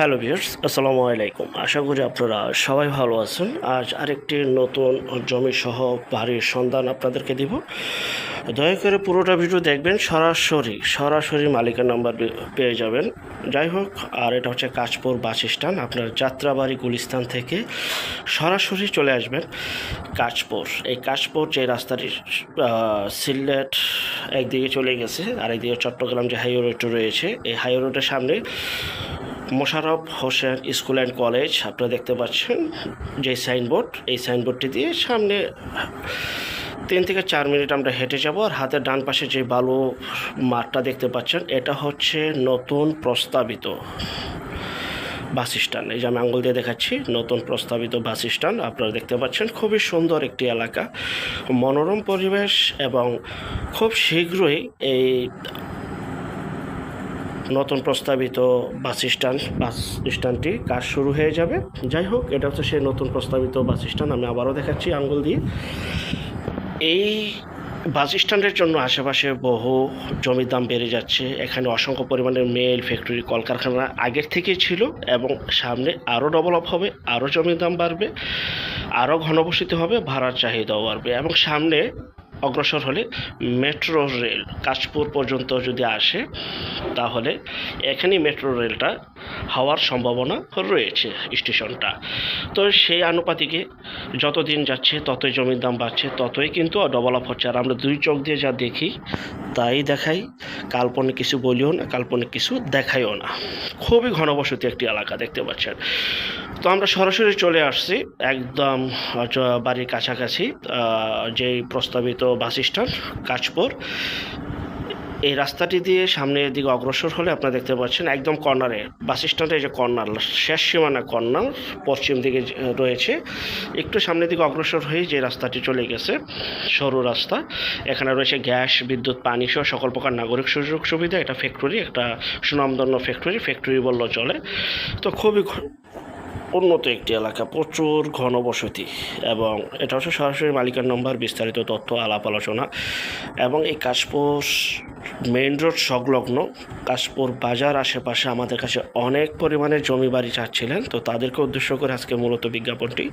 Hello viewers, আসসালামু আলাইকুম। আশা করি আপনারা সবাই ভালো আছেন। আজ আরেকটি নতুন জমি সহ বাড়ির সন্ধান আপনাদেরকে দিব। দয়া করে পুরোটা ভিডিও দেখবেন, সরাসরি সরাসরি মালিকের নাম্বার পেয়ে যাবেন। যাই হোক, আর এটা হচ্ছে কাশপুর বাস স্ট্যান্ড। আপনার যাত্রাবাড়ি গুলিস্তান থেকে সরাসরি চলে আসবেন কাশপুর। এই কাশপুর যে রাস্তাটি সিলেট একদিকে চলে গেছে আর একদিকে চট্টগ্রাম যে হাইওয়ে রোড রয়েছে, এই হাইওয়ে রোডের সামনে Mosharraf Hossain school and college, আপনারা দেখতে পাচ্ছেন যে সাইনবোর্ড। এই সাইনবোর্ডটি দিয়ে সামনে তিন থেকে চার মিনিট আমরা হেঁটে যাব আর হাতের ডান পাশে যে বালু মাঠটা দেখতে পাচ্ছেন, এটা হচ্ছে নতুন প্রস্তাবিত বাস স্ট্যান্ড। এই যে আমি আঙ্গুল দিয়ে দেখাচ্ছি, নতুন প্রস্তাবিত বাস স্ট্যান্ড, আপনারা দেখতে পাচ্ছেন খুবই সুন্দর একটি এলাকা। মনোরম পরিবেশ এবং খুব শীঘ্রই এই নতুন প্রস্তাবিত বাস স্ট্যান্ড, বাস স্ট্যান্ডটি কাজ শুরু হয়ে যাবে? যাই হোক, এটা হচ্ছে সেই নতুন প্রস্তাবিত বাস স্ট্যান্ড, আমি আবারও দেখাচ্ছি আঙ্গুল দিয়ে। এই বাস স্ট্যান্ডের জন্য আশেপাশে বহু জমির দাম বেড়ে যাচ্ছে। এখানে অসংখ্য পরিমাণের মেল, ফ্যাক্টরি, কলকারখানা আগের থেকেই ছিল এবং সামনে আরও ডেভেলপ হবে, আরও জমির দাম বাড়বে, আরও ঘনবসতি হবে, ভাড়ার চাহিদাও বাড়বে এবং সামনে অগ্রসর হলে মেট্রো রেল কাশপুর পর্যন্ত যদি আসে, তাহলে এখানেই মেট্রো রেলটা হওয়ার সম্ভাবনা রয়েছে স্টেশনটা। তো সেই আনুপাতিকে যত দিন যাচ্ছে, ততই জমির দাম বাড়ছে, ততই কিন্তু ডেভেলপ হচ্ছে। আর আমরা দুই চোখ দিয়ে যা দেখি, তাই দেখাই, কাল্পনিক কিছু বলিও না, কাল্পনিক কিছু দেখাইও না। খুবই ঘনবসতি একটি এলাকা, দেখতে পাচ্ছেন। তো আমরা সরাসরি চলে আসছি একদম বাড়ির কাছাকাছি যেই প্রস্তাবিত বাস স্ট্যান্ড কাজপুর এই রাস্তাটি দিয়ে সামনের দিকে অগ্রসর হলে আপনারা দেখতে পাচ্ছেন একদম কর্নারে। বাস স্ট্যান্ডের যে কর্নার, শেষ সীমানা কর্নার, পশ্চিম দিকে রয়েছে। একটু সামনের দিকে অগ্রসর হয়ে যে রাস্তাটি চলে গেছে, সরু রাস্তা, এখানে রয়েছে গ্যাস, বিদ্যুৎ, পানি সহ সকল প্রকার নাগরিক সুযোগ সুবিধা। এটা ফ্যাক্টরি একটা সুনামধন্য ফ্যাক্টরি ফ্যাক্টরি বললেও চলে। তো খুবই উন্নত একটি এলাকা, প্রচুর ঘনবসতি এবং এটা হচ্ছে সরাসরি মালিকার নম্বর বিস্তারিত তথ্য, আলাপ আলোচনা এবং এই কাশপুর মেইন রোড সংলগ্ন কাশপুর বাজার আশেপাশে আমাদের কাছে অনেক পরিমাণে জমি বাড়ি চাচ্ছিলেন। তো তাদেরকে উদ্দেশ্য করে আজকে মূলত বিজ্ঞাপনটি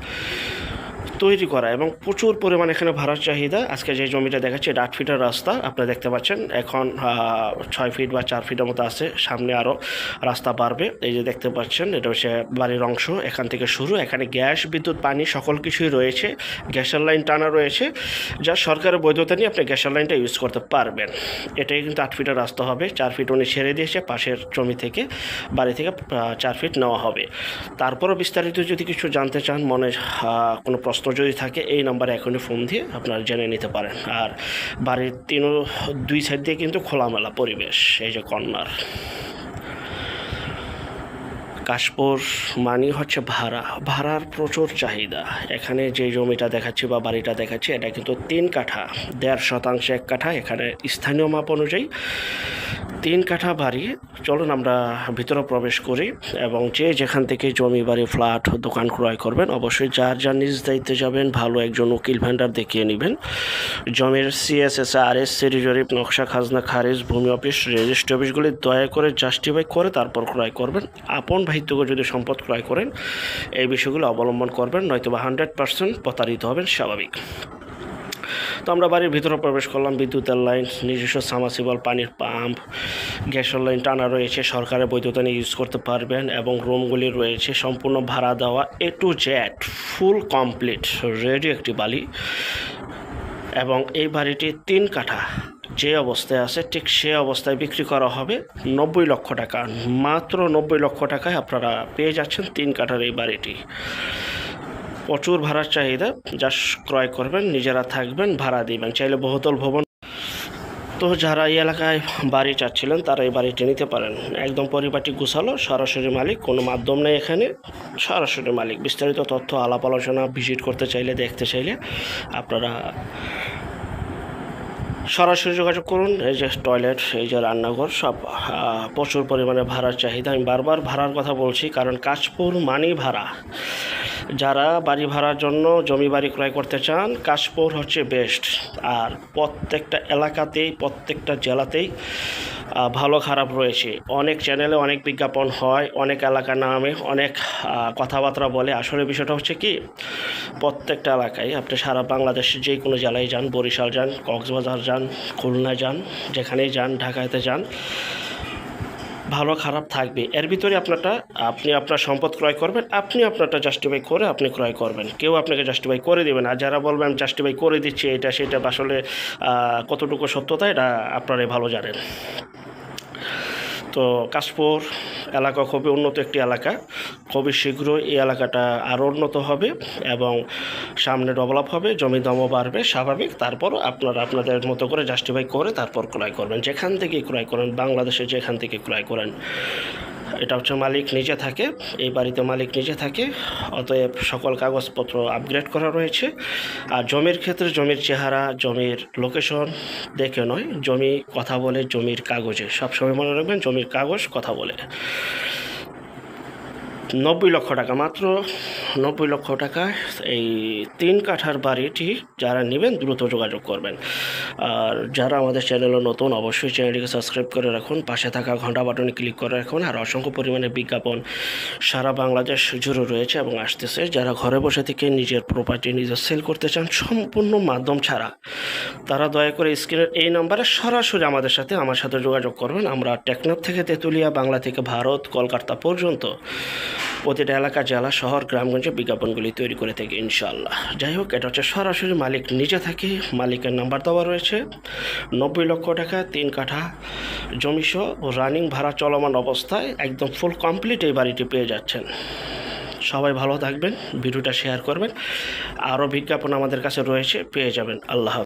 তৈরি করা এবং প্রচুর পরিমাণ এখানে ভাড়ার চাহিদা। আজকে যে জমিটা দেখাচ্ছি, এটা আট ফিটের রাস্তা, আপনারা দেখতে পাচ্ছেন। এখন ছয় ফিট বা চার ফিটের মতো আছে, সামনে আরও রাস্তা বাড়বে। এই যে দেখতে পাচ্ছেন, এটা হচ্ছে বাড়ির অংশ, এখান থেকে শুরু। এখানে গ্যাস, বিদ্যুৎ, পানি সকল কিছুই রয়েছে, গ্যাসের লাইন টানা রয়েছে, যা সরকারের বৈধতা নিয়ে আপনি গ্যাসের লাইনটা ইউজ করতে পারবেন। এটাই কিন্তু আট ফিটের রাস্তা হবে, চার ফিট উনি ছেড়ে দিয়েছে, পাশের জমি থেকে, বাড়ি থেকে চার ফিট নেওয়া হবে। তারপরও বিস্তারিত যদি কিছু জানতে চান, মনে কোনো প্রশ্ন যদি থাকে, এই নাম্বারে এখনই ফোন দিয়ে আপনারা জেনে নিতে পারেন। আর বাড়ির তিন দুই সাইড দিয়ে কিন্তু খোলামেলা পরিবেশ, এই যে কর্নার। কাশপুর মানি হচ্ছে ভাড়া। ভাড়ার প্রচুর চাহিদা। এখানে যে জমিটা দেখাচ্ছি বা বাড়িটা দেখাচ্ছি, এটা কিন্তু তিন কাঠা, দেড় শতাংশ এক কাঠা। এখানে স্থানীয় মাপ অনুযায়ী তিন কাঠা বাড়ি। চলুন আমরা ভিতরে প্রবেশ করি এবং যে যেখান থেকে জমি বাড়ি, ফ্ল্যাট, দোকান ক্রয় করবেন, অবশ্যই যার যার নিজ দায়িত্বে যাবেন, ভালো একজন উকিল ভ্যান্ডার দেখিয়ে নেবেন। জমির সিএসএস আর এস সিডি জরিপ, নকশা, খাজনা, খারিজ, ভূমি অফিস, রেজিস্ট্রি অফিসগুলি দয়া করে জাস্টিফাই করে তারপর ক্রয় করবেন। আপন ভাইত্যকে যদি সম্পদ ক্রয় করেন, এই বিষয়গুলো অবলম্বন করবেন নয়তো বা হান্ড্রেড পার্সেন্ট প্রতারিত হবেন, স্বাভাবিক। তো আমরা বাড়ির ভিতরে প্রবেশ করলাম, বিদ্যুতের লাইন, নিজস্ব সামাসিবল পানির পাম্প, গ্যাসের লাইন টানা রয়েছে সরকারের নিয়ে ইউজ করতে পারবেন এবং রুমগুলি রয়েছে, সম্পূর্ণ ভাড়া দেওয়া A to Z full complete ready একটি বালি এবং এই বাড়িটি তিন কাঠা। যে অবস্থায় আছে, ঠিক সে অবস্থায় বিক্রি করা হবে নব্বই লক্ষ টাকা। মাত্র নব্বই লক্ষ টাকায় আপনারা পেয়ে যাচ্ছেন তিন কাঠার এই বাড়িটি। প্রচুর ভাড়ার চাহিদা, যা ক্রয় করবেন, নিজেরা থাকবেন, ভাড়া দিবেন। চাইলে বহুতল ভবন। তো যারা এই এলাকায় বাড়ি চাচ্ছিলেন, তারা এই বাড়িটি নিতে পারেন। একদম পরিপাটি, গুছালো, সরাসরি মালিক, কোনো মাধ্যম নেই এখানে। সরাসরি মালিক। বিস্তারিত তথ্য, আলাপ, আলোচনা, ভিজিট করতে চাইলে, দেখতে চাইলে আপনারা সরাসরি যোগাযোগ করুন, এই যে টয়লেট এই যে রান্নাঘর, সব প্রচুর পরিমাণে ভাড়ার চাহিদা। আমি বারবার ভাড়ার কথা বলছি, কারণ কাশপুর মানি ভাড়া। যারা বাড়ি ভাড়ার জন্য জমি বাড়ি ক্রয় করতে চান কাশপুর হচ্ছে বেস্ট আর প্রত্যেকটা এলাকাতেই, প্রত্যেকটা জেলাতেই ভালো খারাপ রয়েছে। অনেক চ্যানেলে অনেক বিজ্ঞাপন হয়, অনেক এলাকার নামে অনেক কথাবার্তা বলে। আসলে বিষয়টা হচ্ছে কি, প্রত্যেকটা এলাকায় আপনি সারা বাংলাদেশের যে কোনো জেলায় যান, বরিশাল যান, কক্সবাজার যান খুলনা যান, যেখানেই যান, ঢাকাতে যান ভালো খারাপ থাকবে। এর ভিতরে আপনারটা, আপনি আপনার সম্পদ ক্রয় করবেন, আপনি আপনারটা জাস্টিফাই করে আপনি ক্রয় করবেন। কেউ আপনাকে জাস্টিফাই করে দেবেন আর যারা বলবেন জাস্টিফাই করে দিচ্ছি এটা, সেটা আসলে কতটুকু সত্যতা, এটা আপনারাই ভালো জানেন। তো কাশপুর এলাকা খুবই উন্নত একটি এলাকা। খুবই শীঘ্র এই এলাকাটা আরও উন্নত হবে এবং সামনে ডেভেলপ হবে, জমি দামও বাড়বে স্বাভাবিক। তারপর আপনারা আপনাদের মতো করে জাস্টিফাই করে তারপর ক্রয় করবেন। যেখান থেকে ক্রয় করেন, বাংলাদেশে যেখান থেকে ক্রয় করেন। এটা হচ্ছে মালিক নিজে থাকে, এই বাড়িতে মালিক নিজে থাকে, অতএব সকল কাগজপত্র আপগ্রেড করা রয়েছে। আর জমির ক্ষেত্রে জমির চেহারা, জমির লোকেশন দেখে নয়, জমি কথা বলে, জমির কাগজে। সবসময় মনে রাখবেন জমির কাগজ কথা বলে। নব্বই লক্ষ টাকা মাত্র, নব্বই লক্ষ টাকা এই তিন কাঠার বাড়িটি যারা নেবেন দ্রুত যোগাযোগ করবেন। আর যারা আমাদের চ্যানেলে নতুন, অবশ্যই চ্যানেলটিকে সাবস্ক্রাইব করে রাখুন। পাশে থাকা ঘণ্টা বাটনে ক্লিক করে রাখুন। আর অসংখ্য পরিমাণে বিজ্ঞাপন সারা বাংলাদেশ জুড়ে রয়েছে এবং আসতেছে। যারা ঘরে বসে থেকে নিজের প্রপার্টি নিজের সেল করতে চান, সম্পূর্ণ মাধ্যম ছাড়া, তারা দয়া করে স্ক্রিনের এই নাম্বারে সরাসরি আমাদের সাথে আমার সাথে যোগাযোগ করবেন। আমরা টেকনাফ থেকে তেঁতুলিয়া, বাংলা থেকে ভারত, কলকাতা পর্যন্ত প্রতিটা এলাকা, জেলা, শহর, গ্রামগঞ্জে বিজ্ঞাপনগুলি তৈরি করে থাকি ইনশাল্লাহ যাই হোক, এটা হচ্ছে সরাসরি মালিক নিজে থাকে, মালিকের নাম্বার দেওয়া রয়েছে। নব্বই লক্ষ টাকা, তিন কাঠা জমিসহ রানিং ভাড়া চলমান অবস্থায় একদম ফুল কমপ্লিট এই বাড়িটি পেয়ে যাচ্ছেন। সবাই ভালো থাকবেন, ভিডিওটা শেয়ার করবেন। আরও বিজ্ঞাপন আমাদের কাছে রয়েছে, পেয়ে যাবেন। আল্লাহ।